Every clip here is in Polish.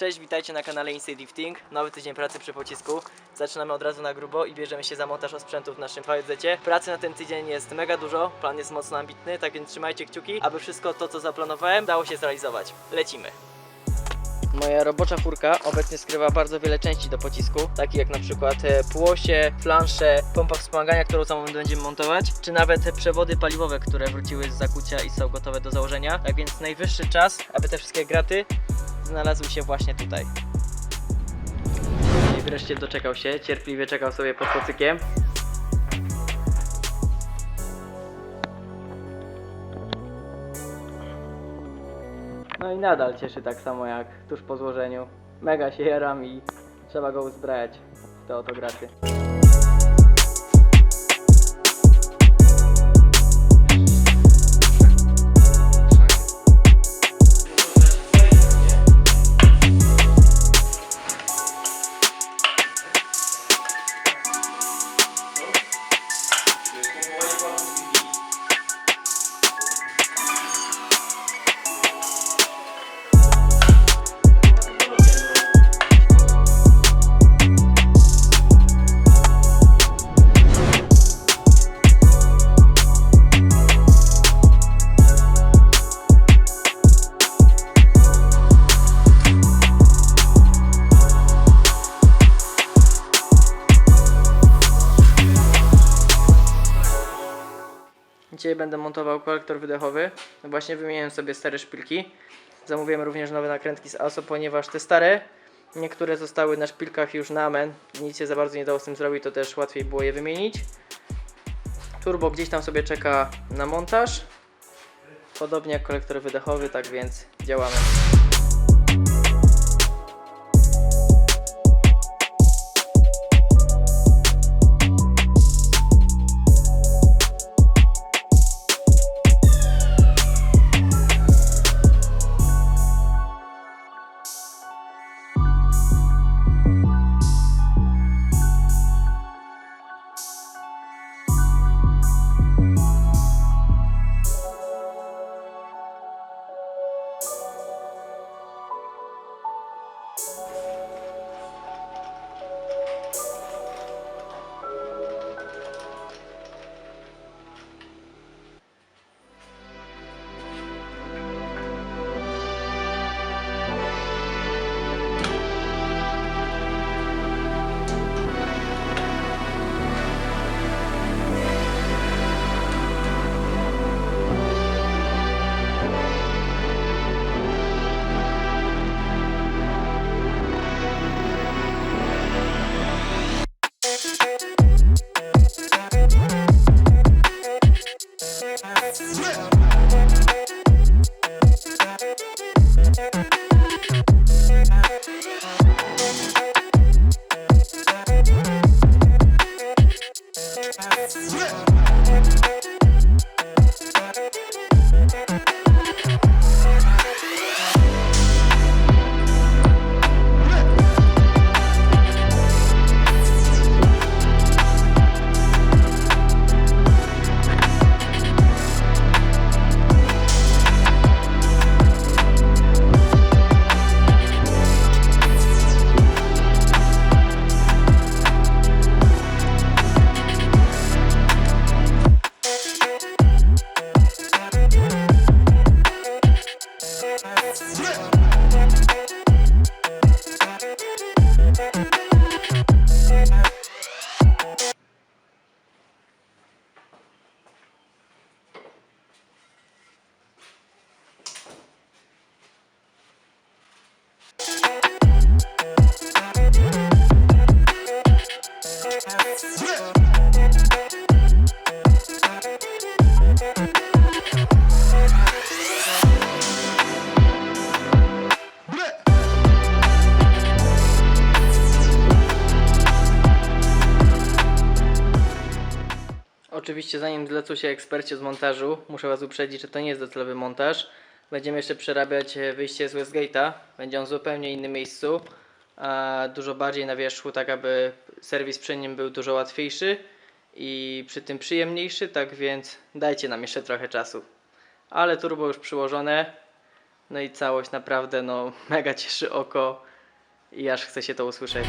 Cześć, witajcie na kanale Inside Lifting. Nowy tydzień pracy przy pocisku. Zaczynamy od razu na grubo i bierzemy się za montaż osprzętu w naszym VZ. Pracy na ten tydzień jest mega dużo, plan jest mocno ambitny, tak więc trzymajcie kciuki, aby wszystko to, co zaplanowałem, dało się zrealizować. Lecimy! Moja robocza furka obecnie skrywa bardzo wiele części do pocisku, takich jak na przykład e, płosie, flansze, pompa wspomagania, którą za moment będziemy montować, czy nawet przewody paliwowe, które wróciły z zakucia i są gotowe do założenia. Tak więc najwyższy czas, aby te wszystkie graty znalazły się właśnie tutaj. I wreszcie doczekał się, cierpliwie czekał sobie pod kocykiem. No i nadal cieszy tak samo jak tuż po złożeniu. Mega się jaram i trzeba go uzbrajać w te oto. Dzisiaj będę montował kolektor wydechowy. Właśnie wymieniłem sobie stare szpilki. Zamówiłem również nowe nakrętki z ASO, ponieważ te stare, niektóre zostały na szpilkach już na amen. Nic się za bardzo nie dało z tym zrobić, to też łatwiej było je wymienić. Turbo gdzieś tam sobie czeka na montaż. Podobnie jak kolektor wydechowy, tak więc działamy. Yeah. Oczywiście zanim zlecą się eksperci z montażu, muszę Was uprzedzić, że to nie jest docelowy montaż. Będziemy jeszcze przerabiać e, wyjście z Westgate'a. Będzie on w zupełnie innym miejscu, dużo bardziej na wierzchu, tak aby serwis przy nim był dużo łatwiejszy i przy tym przyjemniejszy, tak więc dajcie nam jeszcze trochę czasu. Ale turbo już przyłożone, no i całość naprawdę no mega cieszy oko. i aż chce się to usłyszeć.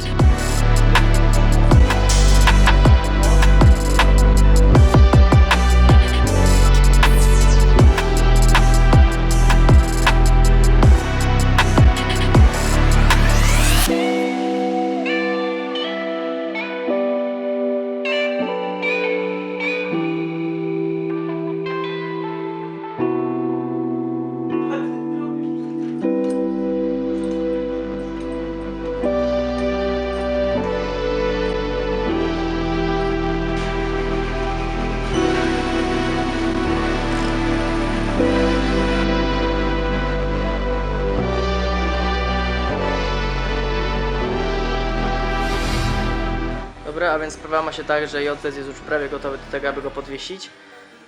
A więc sprawa ma się tak, że JZ jest już prawie gotowy do tego, aby go podwiesić.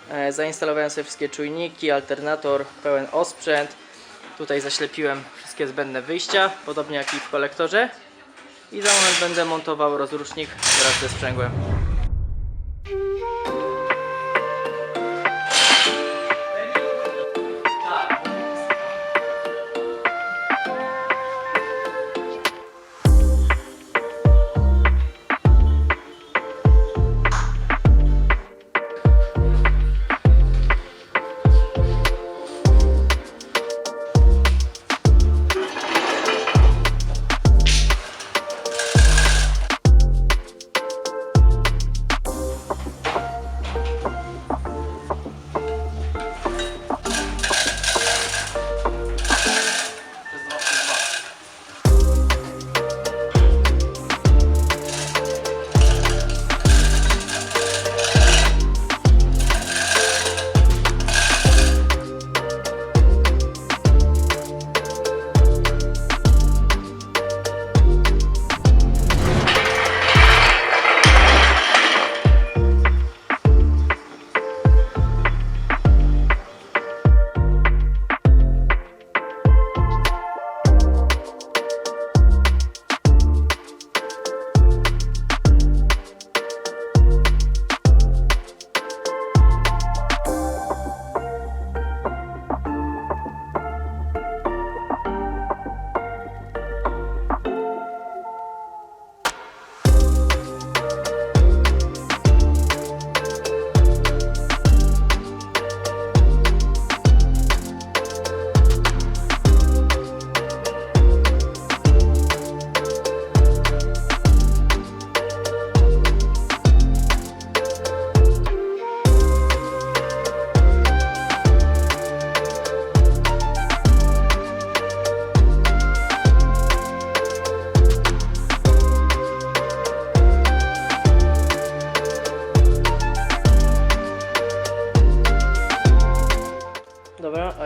E, zainstalowałem sobie wszystkie czujniki, alternator, pełen osprzęt. Tutaj zaślepiłem wszystkie zbędne wyjścia, podobnie jak i w kolektorze. I za moment będę montował rozrusznik wraz ze sprzęgłem.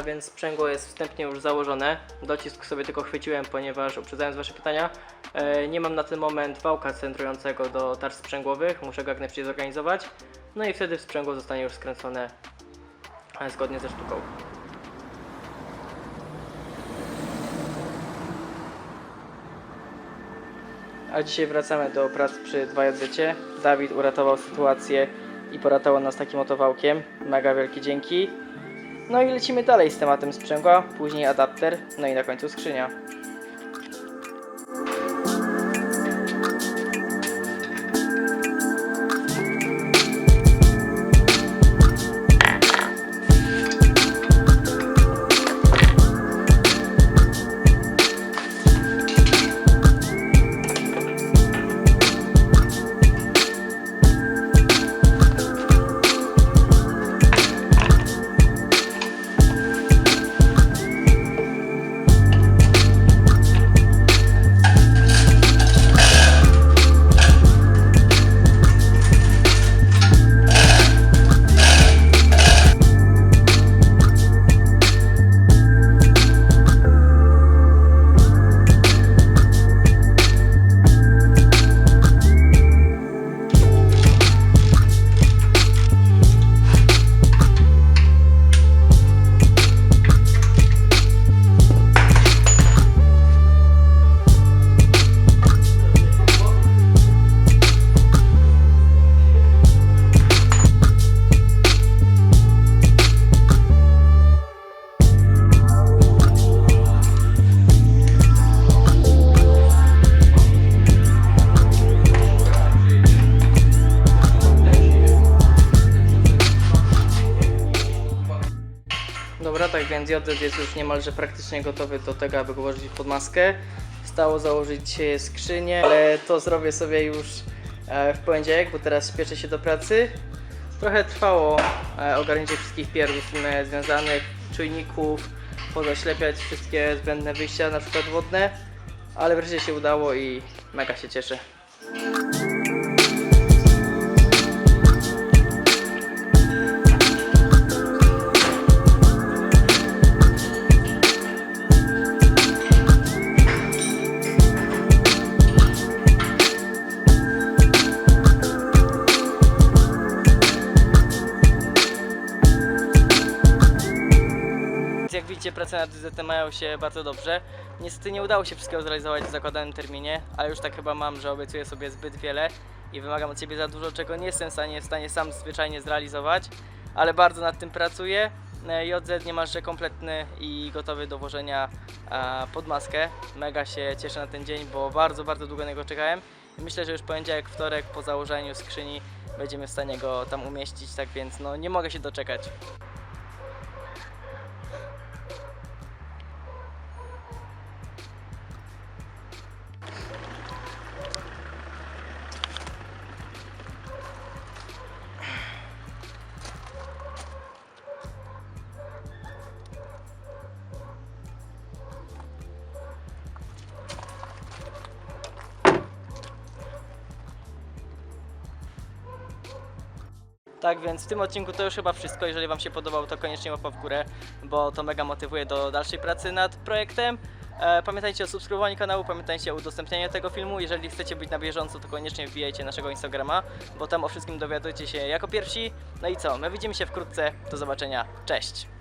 Więc sprzęgło jest wstępnie już założone. Docisk sobie tylko chwyciłem, ponieważ uprzedzając Wasze pytania, e, nie mam na ten moment wałka centrującego do tarcz sprzęgłowych, muszę go jak najszybciej zorganizować. No i wtedy sprzęgło zostanie już skręcone e, zgodnie ze sztuką. A dzisiaj wracamy do prac przy 2JZ. Dawid uratował sytuację i poratował nas takim oto wałkiem. Mega wielkie dzięki. No i lecimy dalej z tematem sprzęgła, później adapter, no i na końcu skrzynia. JZ jest już niemalże praktycznie gotowy do tego, aby go włożyć pod maskę. Stało założyć skrzynię, ale to zrobię sobie już e, w poniedziałek, bo teraz śpieszę się do pracy. Trochę trwało e, ogarnięcie wszystkich pierdów związanych, czujników, pozaślepiać wszystkie zbędne wyjścia, na przykład wodne, ale wreszcie się udało i mega się cieszę. Widzicie, prace nad DZ mają się bardzo dobrze. Niestety nie udało się wszystkiego zrealizować w zakładanym terminie, ale już tak chyba mam, że obiecuję sobie zbyt wiele i wymagam od siebie za dużo, czego nie jestem w stanie, w stanie sam zwyczajnie zrealizować, ale bardzo nad tym pracuję. E, JZ niemalże kompletny i gotowy do włożenia pod maskę. Mega się cieszę na ten dzień, bo bardzo, bardzo długo na niego czekałem. Myślę, że już poniedziałek, wtorek po założeniu skrzyni będziemy w stanie go tam umieścić, tak więc no nie mogę się doczekać. Tak więc w tym odcinku to już chyba wszystko. Jeżeli Wam się podobał, to koniecznie łapa w górę, bo to mega motywuje do dalszej pracy nad projektem. E, pamiętajcie o subskrybowaniu kanału, pamiętajcie o udostępnianiu tego filmu. Jeżeli chcecie być na bieżąco, to koniecznie wbijajcie naszego Instagrama, bo tam o wszystkim dowiadujecie się jako pierwsi. No i co? My widzimy się wkrótce. Do zobaczenia. Cześć!